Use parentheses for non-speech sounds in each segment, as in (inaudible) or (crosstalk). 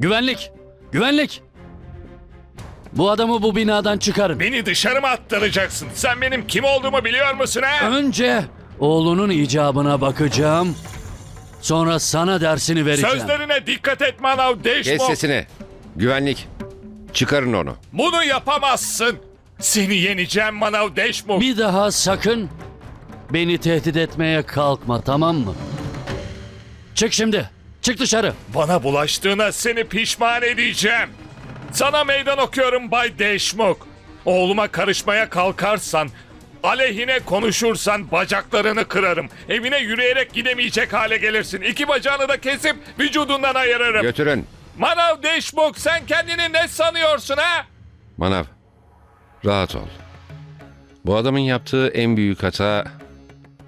Güvenlik! Güvenlik! Bu adamı bu binadan çıkarın. Beni dışarı mı attıracaksın? Sen benim kim olduğumu biliyor musun ha? Önce oğlunun icabına bakacağım. Sonra sana dersini vereceğim. Sözlerine dikkat et Manav Kes Deşmok. sesini. Güvenlik. Çıkarın onu. Bunu yapamazsın. Seni yeneceğim Manav Deşmok. Bir daha sakın beni tehdit etmeye kalkma tamam mı? Çık şimdi. Çık dışarı. Bana bulaştığına seni pişman edeceğim. Sana meydan okuyorum Bay Deşmok. Oğluma karışmaya kalkarsan, aleyhine konuşursan bacaklarını kırarım. Evine yürüyerek gidemeyecek hale gelirsin. İki bacağını da kesip vücudundan ayırırım. Götürün. Manav Deşmok sen kendini ne sanıyorsun ha? Manav. Rahat ol. Bu adamın yaptığı en büyük hata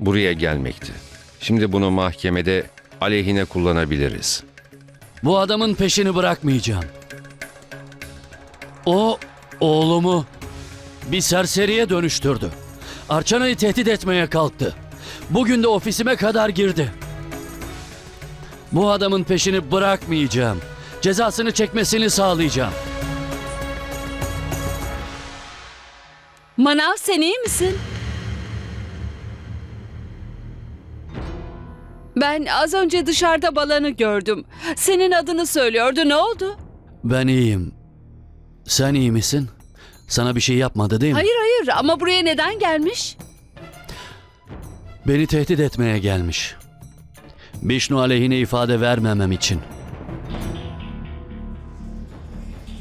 buraya gelmekti. Şimdi bunu mahkemede aleyhine kullanabiliriz. Bu adamın peşini bırakmayacağım. O oğlumu bir serseriye dönüştürdü. Arçana'yı tehdit etmeye kalktı. Bugün de ofisime kadar girdi. Bu adamın peşini bırakmayacağım. Cezasını çekmesini sağlayacağım. Manav sen iyi misin? Ben az önce dışarıda balanı gördüm. Senin adını söylüyordu. Ne oldu? Ben iyiyim. Sen iyi misin? Sana bir şey yapmadı değil mi? Hayır hayır ama buraya neden gelmiş? Beni tehdit etmeye gelmiş. Bişnu aleyhine ifade vermemem için.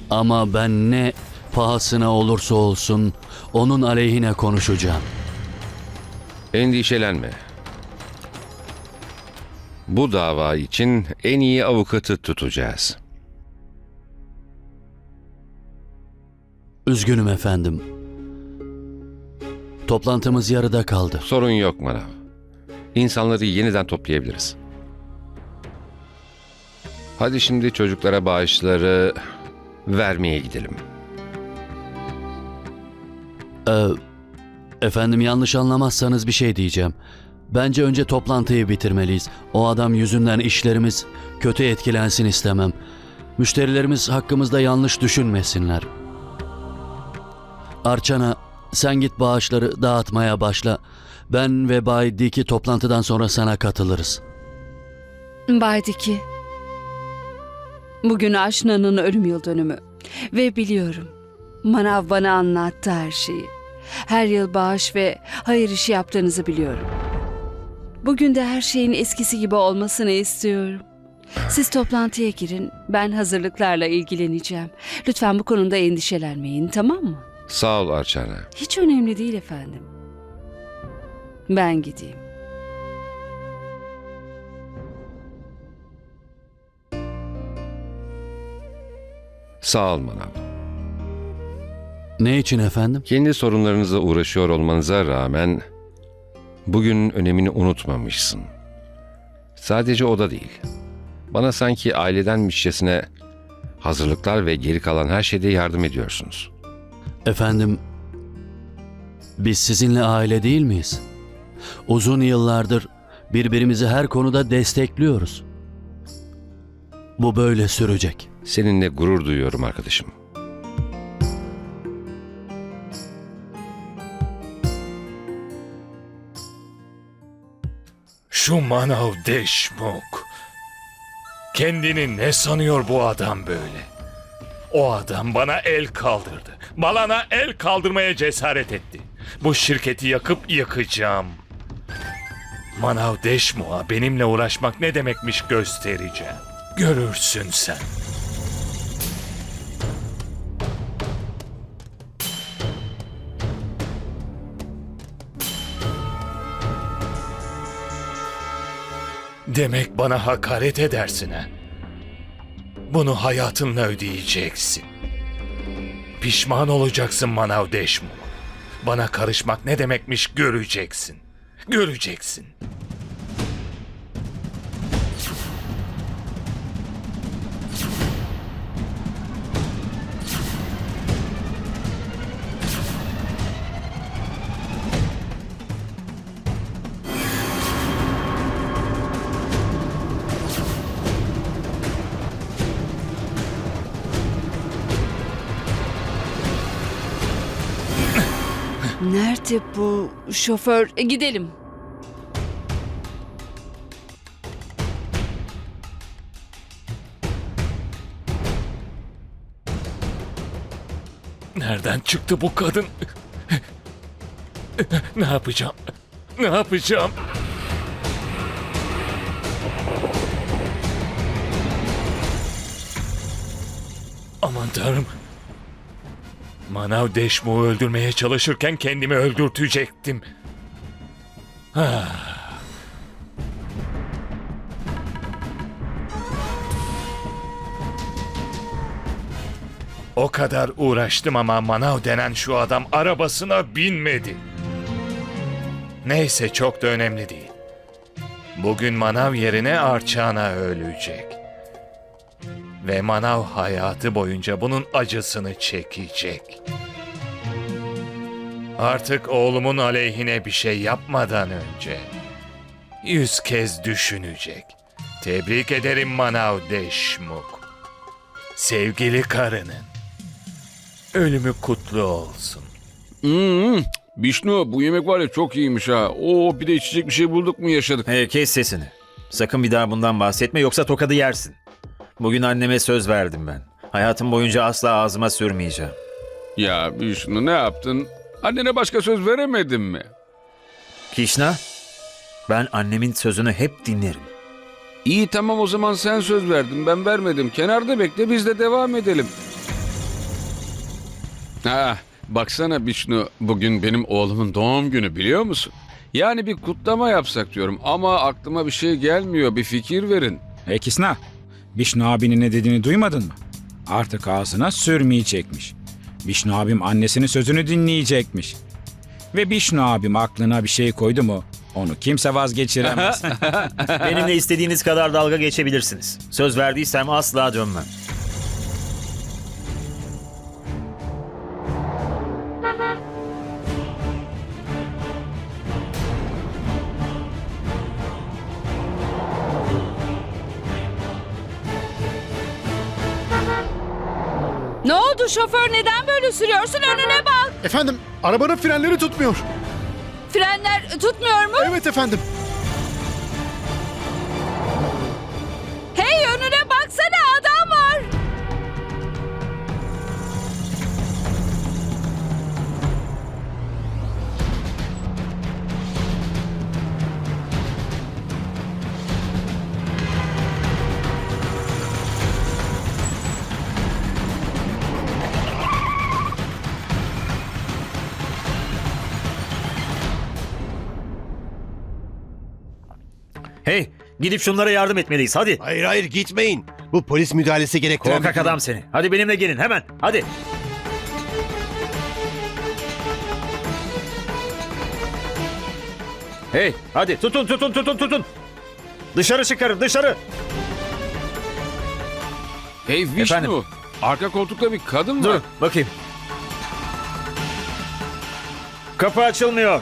Ama ben ne pahasına olursa olsun onun aleyhine konuşacağım. Endişelenme. Bu dava için en iyi avukatı tutacağız. Üzgünüm efendim. Toplantımız yarıda kaldı. Sorun yok Manav. İnsanları yeniden toplayabiliriz. Hadi şimdi çocuklara bağışları vermeye gidelim. Ee, efendim yanlış anlamazsanız bir şey diyeceğim. Bence önce toplantıyı bitirmeliyiz. O adam yüzünden işlerimiz kötü etkilensin istemem. Müşterilerimiz hakkımızda yanlış düşünmesinler. Arçana sen git bağışları dağıtmaya başla. Ben ve Bay Diki toplantıdan sonra sana katılırız. Bay Diki. Bugün Aşna'nın ölüm yıl dönümü. Ve biliyorum. Manav bana anlattı her şeyi. Her yıl bağış ve hayır işi yaptığınızı biliyorum. Bugün de her şeyin eskisi gibi olmasını istiyorum. Siz toplantıya girin. Ben hazırlıklarla ilgileneceğim. Lütfen bu konuda endişelenmeyin, tamam mı? Sağ ol Arçana. Hiç önemli değil efendim. Ben gideyim. Sağ ol Manav. Ne için efendim? Kendi sorunlarınızla uğraşıyor olmanıza rağmen bugün önemini unutmamışsın. Sadece o da değil. Bana sanki ailedenmişçesine hazırlıklar ve geri kalan her şeyde yardım ediyorsunuz. Efendim, biz sizinle aile değil miyiz? Uzun yıllardır birbirimizi her konuda destekliyoruz. Bu böyle sürecek. Seninle gurur duyuyorum arkadaşım. Şu Manav Deşmok. Kendini ne sanıyor bu adam böyle? O adam bana el kaldırdı. Balana el kaldırmaya cesaret etti. Bu şirketi yakıp yıkacağım. Manav Deşmok'a benimle uğraşmak ne demekmiş göstereceğim. Görürsün sen. Demek bana hakaret edersin ha? Bunu hayatınla ödeyeceksin. Pişman olacaksın Manav Deşmuk. Bana karışmak ne demekmiş göreceksin. Göreceksin. Nerede bu şoför? E, gidelim. Nereden çıktı bu kadın? Ne yapacağım? Ne yapacağım? Aman tanrım. Manav Deşmu'yu öldürmeye çalışırken kendimi öldürtecektim. O kadar uğraştım ama Manav denen şu adam arabasına binmedi. Neyse çok da önemli değil. Bugün Manav yerine Arçana ölecek. Ve Manav hayatı boyunca bunun acısını çekecek. Artık oğlumun aleyhine bir şey yapmadan önce yüz kez düşünecek. Tebrik ederim Manav Deşmuk. Sevgili karının. Ölümü kutlu olsun. Hmm, Bişnu bu yemek var ya çok iyiymiş ha. Oo bir de içecek bir şey bulduk mu yaşadık. Hey kes sesini. Sakın bir daha bundan bahsetme yoksa tokadı yersin. Bugün anneme söz verdim ben. Hayatım boyunca asla ağzıma sürmeyeceğim. Ya Bişnu ne yaptın? Annene başka söz veremedin mi? Kişna, ben annemin sözünü hep dinlerim. İyi tamam o zaman sen söz verdin ben vermedim. Kenarda bekle biz de devam edelim. Ha, baksana Bişnu bugün benim oğlumun doğum günü biliyor musun? Yani bir kutlama yapsak diyorum ama aklıma bir şey gelmiyor bir fikir verin. Hey Kisna, Bişnu abinin ne dediğini duymadın mı? Artık ağzına sürmeyecekmiş. Bişnu abim annesinin sözünü dinleyecekmiş. Ve Bişnu abim aklına bir şey koydu mu onu kimse vazgeçiremez. (laughs) Benimle istediğiniz kadar dalga geçebilirsiniz. Söz verdiysem asla dönmem. Ne oldu şoför? Neden böyle sürüyorsun? Önüne bak. Efendim, arabanın frenleri tutmuyor. Frenler tutmuyor mu? Evet efendim. Hey, gidip şunlara yardım etmeliyiz hadi. Hayır hayır gitmeyin. Bu polis müdahalesi gerektiren... Korkak adam seni. Hadi benimle gelin hemen. Hadi. Hey, hadi tutun tutun tutun tutun. Dışarı çıkarın dışarı. Hey Vişnu Efendim? arka koltukta bir kadın Dur var. bakayım. Kapı açılmıyor.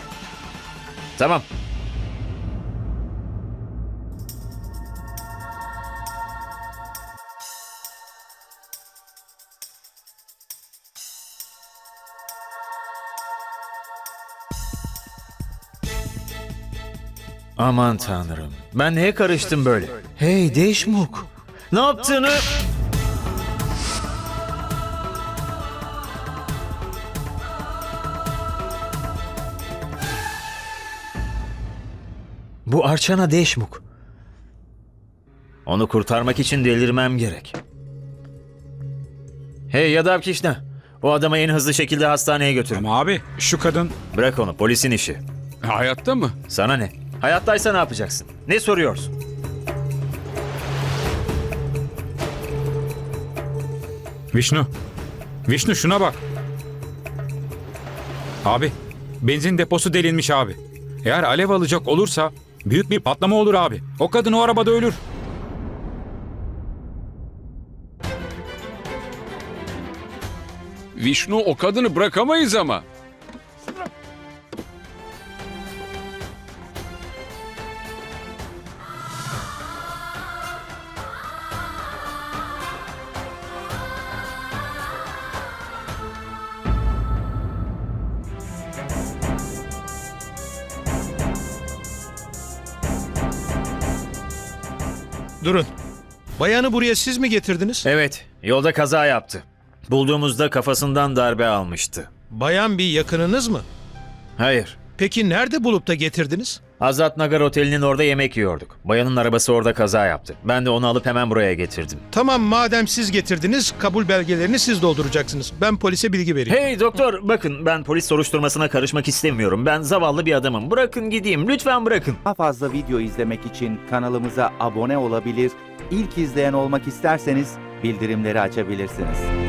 Tamam. Aman tanrım. Ben neye karıştım böyle? Hey Deşmuk. Ne yaptığını... Bu Arçana Deşmuk. Onu kurtarmak için delirmem gerek. Hey Yadav Kişna. O adamı en hızlı şekilde hastaneye götürün. Ama abi şu kadın Bırak onu polisin işi. Hayatta mı? Sana ne? Hayattaysa ne yapacaksın? Ne soruyorsun? Vişnu. Vişnu şuna bak. Abi benzin deposu delinmiş abi. Eğer alev alacak olursa büyük bir patlama olur abi. O kadın o arabada ölür. Vişnu o kadını bırakamayız ama. Durun. Bayanı buraya siz mi getirdiniz? Evet, yolda kaza yaptı. Bulduğumuzda kafasından darbe almıştı. Bayan bir yakınınız mı? Hayır. Peki nerede bulup da getirdiniz? Azat Nagar Oteli'nin orada yemek yiyorduk. Bayanın arabası orada kaza yaptı. Ben de onu alıp hemen buraya getirdim. Tamam madem siz getirdiniz kabul belgelerini siz dolduracaksınız. Ben polise bilgi vereyim. Hey doktor bakın ben polis soruşturmasına karışmak istemiyorum. Ben zavallı bir adamım. Bırakın gideyim lütfen bırakın. Daha fazla video izlemek için kanalımıza abone olabilir, ilk izleyen olmak isterseniz bildirimleri açabilirsiniz.